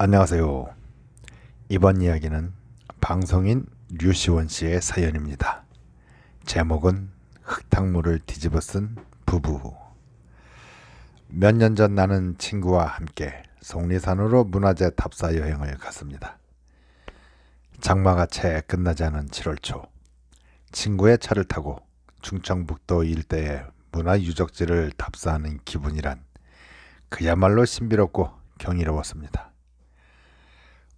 안녕하세요. 이번 이야기는 방송인 류시원 씨의 사연입니다. 제목은 흙탕물을 뒤집어 쓴 부부. 몇 년 전 나는 친구와 함께 속리산으로 문화재 탑사 여행을 갔습니다. 장마가 채 끝나지 않은 7월 초, 친구의 차를 타고 충청북도 일대의 문화유적지를 탑사하는 기분이란 그야말로 신비롭고 경이로웠습니다.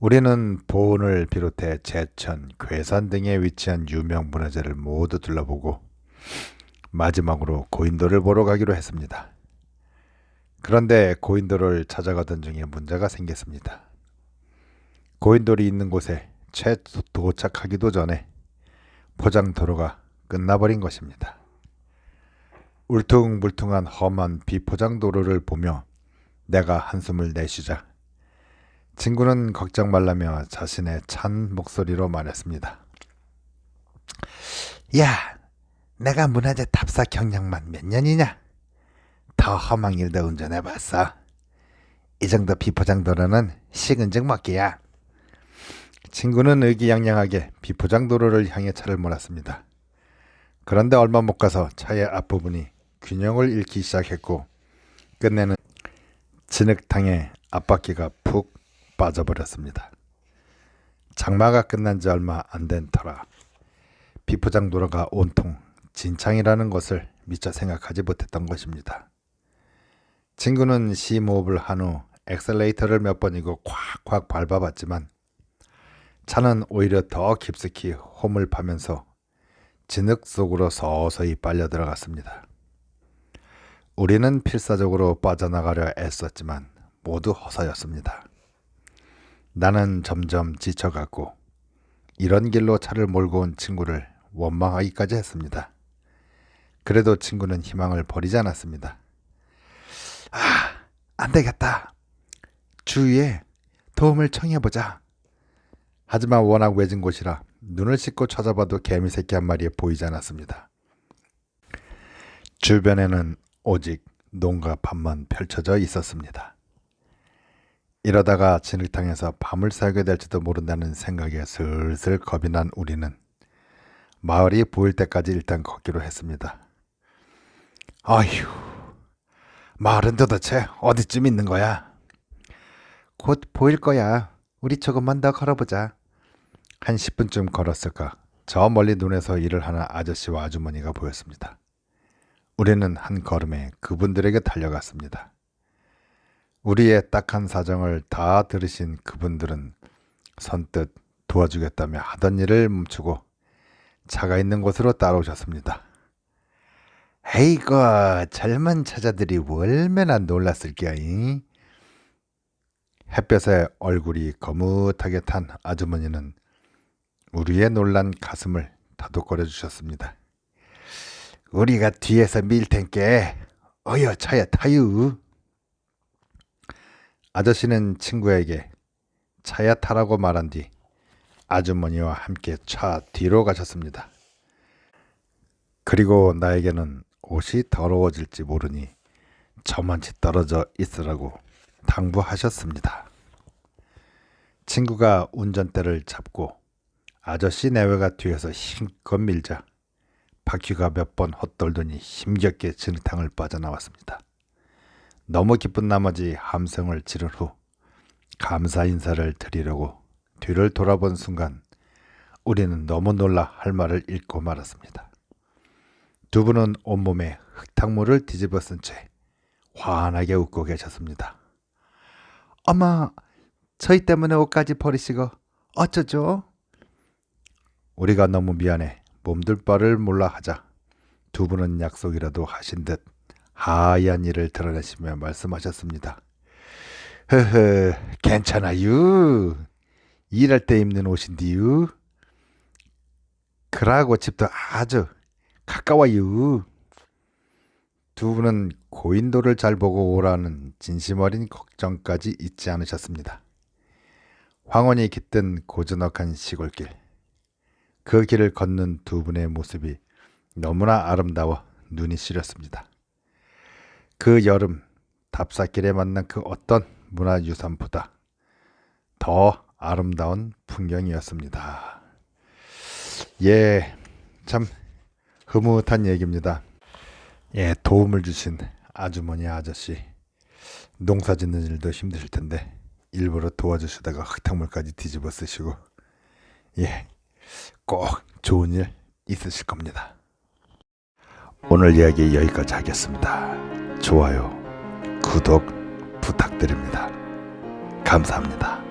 우리는 보은을 비롯해 제천, 괴산 등에 위치한 유명 문화재를 모두 둘러보고 마지막으로 고인돌을 보러 가기로 했습니다. 그런데 고인돌을 찾아가던 중에 문제가 생겼습니다. 고인돌이 있는 곳에 채 도착하기도 전에 포장 도로가 끝나버린 것입니다. 울퉁불퉁한 험한 비포장 도로를 보며 내가 한숨을 내쉬자 친구는 걱정 말라며 자신의 찬 목소리로 말했습니다. 야, 내가 문화재 탑사 경력만 몇 년이냐? 더 험한 일도 운전해봤어. 이 정도 비포장 도로는 식은 죽 먹기야. 친구는 의기양양하게 비포장 도로를 향해 차를 몰았습니다. 그런데 얼마 못 가서 차의 앞부분이 균형을 잃기 시작했고 끝내는 진흙탕에 앞바퀴가 푹 빠져버렸습니다. 장마가 끝난 지 얼마 안 된 터라 비포장 도로가 온통 진창이라는 것을 미처 생각하지 못했던 것입니다. 친구는 심호흡을 한 후 엑셀레이터를 몇 번이고 콱콱 밟아봤지만 차는 오히려 더 깊숙이 홈을 파면서 진흙 속으로 서서히 빨려 들어갔습니다. 우리는 필사적으로 빠져나가려 애썼지만 모두 허사였습니다. 나는 점점 지쳐갔고 이런 길로 차를 몰고 온 친구를 원망하기까지 했습니다. 그래도 친구는 희망을 버리지 않았습니다. 아, 안 되겠다. 주위에 도움을 청해보자. 하지만 워낙 외진 곳이라 눈을 씻고 찾아봐도 개미 새끼 한 마리 보이지 않았습니다. 주변에는 오직 농가 밭만 펼쳐져 있었습니다. 이러다가 진흙탕에서 밤을 새게 될지도 모른다는 생각에 슬슬 겁이 난 우리는 마을이 보일 때까지 일단 걷기로 했습니다. 아휴, 마을은 도대체 어디쯤 있는 거야? 곧 보일 거야. 우리 조금만 더 걸어보자. 한 10분쯤 걸었을까? 저 멀리 눈에서 일을 하는 아저씨와 아주머니가 보였습니다. 우리는 한 걸음에 그분들에게 달려갔습니다. 우리의 딱한 사정을 다 들으신 그분들은 선뜻 도와주겠다며 하던 일을 멈추고 차가 있는 곳으로 따라오셨습니다. 에이구 젊은 처자들이 얼마나 놀랐을게야. 이? 햇볕에 얼굴이 거뭇하게 탄 아주머니는 우리의 놀란 가슴을 다독거려 주셨습니다. 우리가 뒤에서 밀 텐께 어여 차야 타유. 아저씨는 친구에게 차야 타라고 말한 뒤 아주머니와 함께 차 뒤로 가셨습니다. 그리고 나에게는 옷이 더러워질지 모르니 저만치 떨어져 있으라고 당부하셨습니다. 친구가 운전대를 잡고 아저씨 내외가 뒤에서 힘껏 밀자 바퀴가 몇 번 헛돌더니 힘겹게 진흙탕을 빠져나왔습니다. 너무 기쁜 나머지 함성을 지른 후 감사 인사를 드리려고 뒤를 돌아본 순간 우리는 너무 놀라 할 말을 잃고 말았습니다. 두 분은 온몸에 흙탕물을 뒤집어 쓴 채 환하게 웃고 계셨습니다. 엄마, 저희 때문에 옷까지 버리시고 어쩌죠? 우리가 너무 미안해 몸둘 바를 몰라 하자 두 분은 약속이라도 하신 듯 하얀 이를 드러내시며 말씀하셨습니다. 허허, 괜찮아요. 일할 때 입는 옷인데요. 그라고 집도 아주 가까워요. 두 분은 고인도를 잘 보고 오라는 진심 어린 걱정까지 잊지 않으셨습니다. 황혼이 깃든 고즈넉한 시골길. 그 길을 걷는 두 분의 모습이 너무나 아름다워 눈이 시렸습니다. 그 여름 답사길에 만난 그 어떤 문화유산보다 더 아름다운 풍경이었습니다. 예, 참 흐뭇한 얘기입니다. 예, 도움을 주신 아주머니 아저씨 농사 짓는 일도 힘드실 텐데 일부러 도와주시다가 흙탕물까지 뒤집어 쓰시고 예, 꼭 좋은 일 있으실 겁니다. 오늘 이야기 여기까지 하겠습니다. 좋아요, 구독 부탁드립니다. 감사합니다.